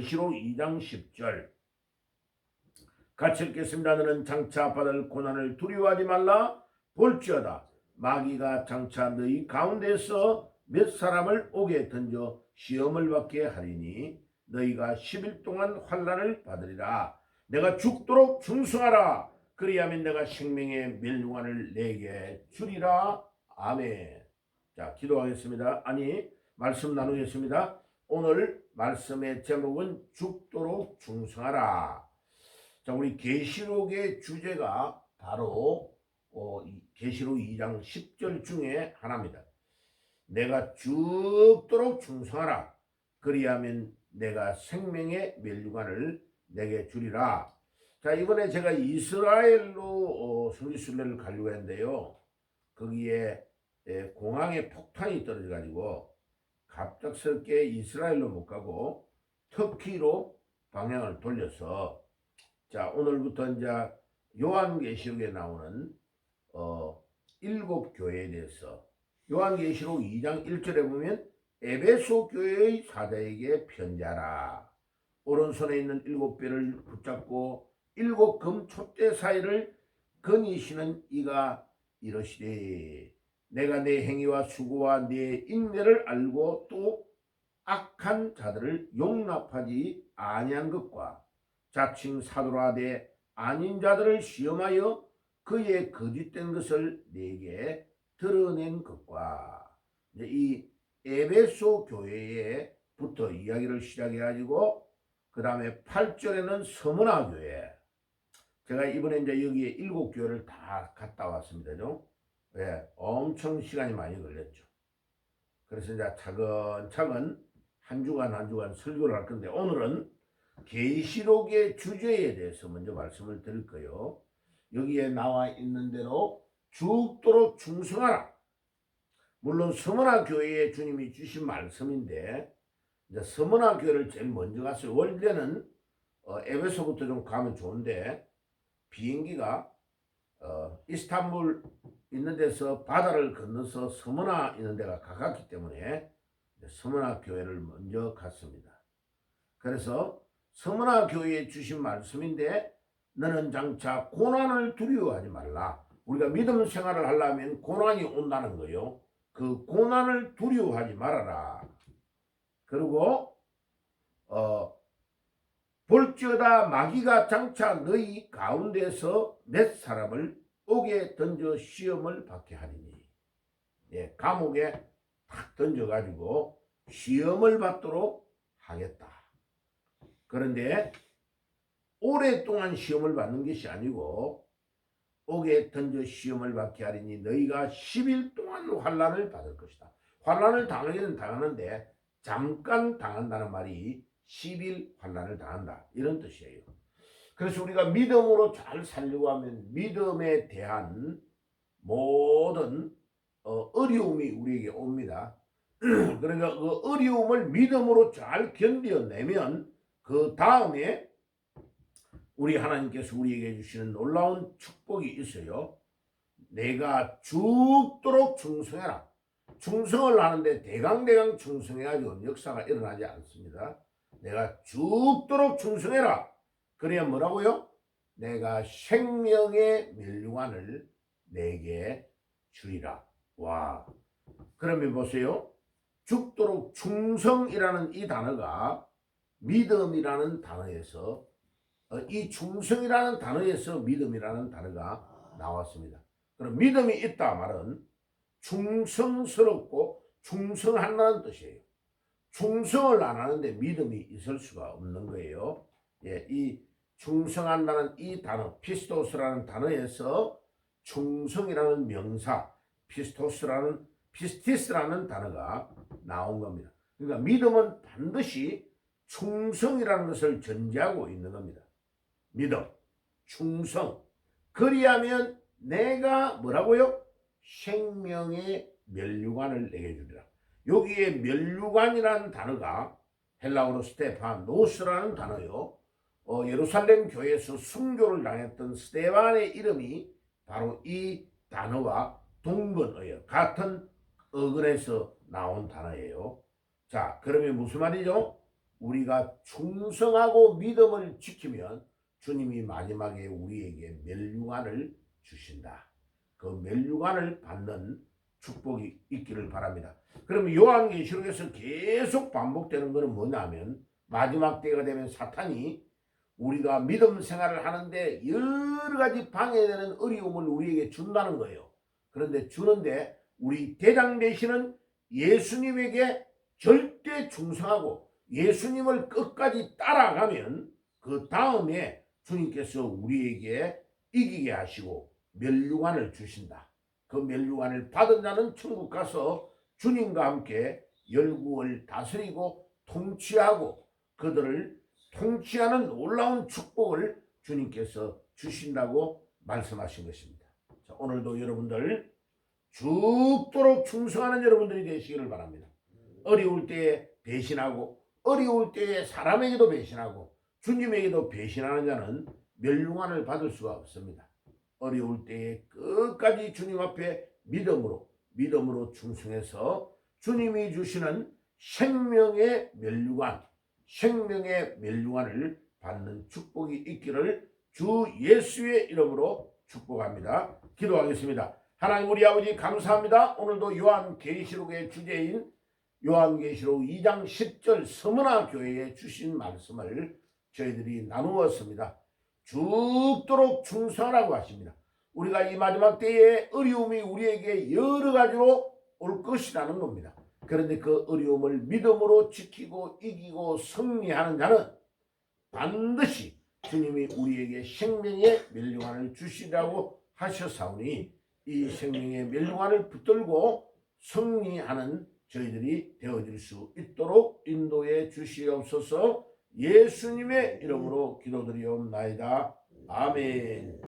계시록 2장 10절. 같이 읽겠습니다. 너는 장차 받을 고난을 두려워하지 말라. 볼지어다. 마귀가 장차 너희 가운데서 몇 사람을 오게 던져 시험을 받게 하리니 너희가 10일 동안 환란을 받으리라. 내가 죽도록 충성하라. 그리하면 내가 생명의 멸류관을 내게 주리라. 아멘. 자 기도하겠습니다. 아니 말씀 나누겠습니다 오늘 말씀의 제목은 죽도록 충성하라 자 우리 계시록의 주제가 바로 어, 이 계시록 2장 10절 중에 하나입니다 내가 죽도록 충성하라 그리하면 내가 생명의 멸류관을 내게 주리라. 자 이번에 제가 이스라엘로 어, 성지순례를 가려고 했는데요. 거기에 에, 공항에 폭탄이 떨어져 가지고 갑작스럽게 이스라엘로 못 가고 터키로 방향을 돌려서 자 오늘부터 이제 요한계시록에 나오는 어, 일곱 교회에 대해서 요한계시록 2장 1절에 보면 에베소 교회의 사자에게 편지하라. 오른손에 있는 일곱 배를 붙잡고 일곱 금 촛대 사이를 거니시는 이가 이러시되 내가 내 행위와 수고와 내 인내를 알고 또 악한 자들을 용납하지 아니한 것과 자칭 사도라되 아닌 자들을 시험하여 그의 거짓된 것을 내게 드러낸 것과 이 에베소 교회에 부터 이야기를 시작해가지고 그 다음에 8절에는 서문화 교회 제가 이번에 이제 여기에 일곱 교회를 다 갔다 왔습니다. 좀. 예, 엄청 시간이 많이 걸렸죠. 그래서 이제 차근차근 한 주간 한 주간 설교를 할 건데 오늘은 계시록의 주제에 대해서 먼저 말씀을 드릴 거예요. 여기에 나와 있는 대로 죽도록 충성하라. 물론 서문화 교회에 주님이 주신 말씀인데 이제 서문화 교회를 제일 먼저 갔어요. 원래는 어, 에베소부터 좀 가면 좋은데 비행기가 어, 이스탄불 있는 데서 바다를 건너서 서문화 있는 데가 가깝기 때문에 서문화 교회를 먼저 갔습니다. 그래서 서문화 교회에 주신 말씀인데 너는 장차 고난을 두려워하지 말라. 우리가 믿음 생활을 하려면 고난이 온다는 거요. 그 고난을 두려워하지 말아라. 그리고 어 볼지어다 마귀가 장차 너희 가운데서 몇 사람을 옥에 던져 시험을 받게 하리니 예, 감옥에 탁 던져가지고 시험을 받도록 하겠다. 그런데 오랫동안 시험을 받는 것이 아니고 옥에 던져 시험을 받게 하리니 너희가 10일 동안 환란을 받을 것이다. 환란을 당하기는 당하는데 잠깐 당한다는 말이 10일 환란을 당한다. 이런 뜻이에요. 그래서 우리가 믿음으로 잘 살려고 하면 믿음에 대한 모든 어, 어려움이 우리에게 옵니다. 그러니까 그 어려움을 믿음으로 잘 견뎌내면 그 다음에 우리 하나님께서 우리에게 주시는 놀라운 축복이 있어요. 내가 죽도록 충성해라. 충성을 하는데 대강대강 충성해가지고 역사가 일어나지 않습니다. 내가 죽도록 충성해라. 그래야 뭐라고요? 내가 생명의 멸류관을 내게 주리라. 와. 그러면 보세요. 죽도록 충성이라는 이 단어가 믿음이라는 단어에서 어, 이 충성이라는 단어에서 믿음이라는 단어가 나왔습니다. 그럼 믿음이 있다 말은 충성스럽고 충성한다는 뜻이에요. 충성을 안 하는데 믿음이 있을 수가 없는 거예요. 예, 이 충성한다는 이 단어, 피스토스라는 단어에서 충성이라는 명사, 피스토스라는 피스티스라는 단어가 나온 겁니다. 그러니까 믿음은 반드시 충성이라는 것을 전제하고 있는 겁니다. 믿음, 충성. 그리하면 내가 뭐라고요? 생명의 멸류관을 내게 주리라. 여기에 멸류관이라는 단어가 헬라어로 스테파노스라는 단어요. 어, 예루살렘 교회에서 순교를 당했던 스테반의 이름이 바로 이 단어와 동번어예요. 같은 어근에서 나온 단어예요. 자, 그러면 무슨 말이죠? 우리가 충성하고 믿음을 지키면 주님이 마지막에 우리에게 멸류관을 주신다. 그 멸류관을 받는 축복이 있기를 바랍니다. 그럼 요한계시록에서 계속 반복되는 것은 뭐냐면 마지막 때가 되면 사탄이 우리가 믿음 생활을 하는데 여러 가지 방해되는 어려움을 우리에게 준다는 거예요. 그런데 주는데 우리 대장 되시는 예수님에게 절대 충성하고 예수님을 끝까지 따라가면 그 다음에 주님께서 우리에게 이기게 하시고 멸류관을 주신다. 그 멸류관을 받은 자는 천국 가서 주님과 함께 열국을 다스리고 통치하고 그들을 통치하는 놀라운 축복을 주님께서 주신다고 말씀하신 것입니다. 자, 오늘도 여러분들 죽도록 충성하는 여러분들이 되시기를 바랍니다. 어려울 때에 배신하고 어려울 때에 사람에게도 배신하고 주님에게도 배신하는 자는 멸류관을 받을 수가 없습니다. 어려울 때에 끝까지 주님 앞에 믿음으로 믿음으로 충성해서 주님이 주시는 생명의 멸류관, 생명의 멸류관을 받는 축복이 있기를 주 예수의 이름으로 축복합니다. 기도하겠습니다. 하나님 우리 아버지 감사합니다. 오늘도 요한 계시록의 주제인 요한계시록 2장 10절 서문화 교회에 주신 말씀을 저희들이 나누었습니다. 죽도록 충성하라고 하십니다. 우리가 이 마지막 때에 어려움이 우리에게 여러 가지로 올 것이라는 겁니다. 그런데 그 어려움을 믿음으로 지키고 이기고 승리하는 자는 반드시 주님이 우리에게 생명의 멸류관을 주시라고 하셨사오니 이 생명의 멸류관을 붙들고 승리하는 저희들이 되어질 수 있도록 인도해 주시옵소서 예수님의 이름으로 기도드리옵나이다. 아멘.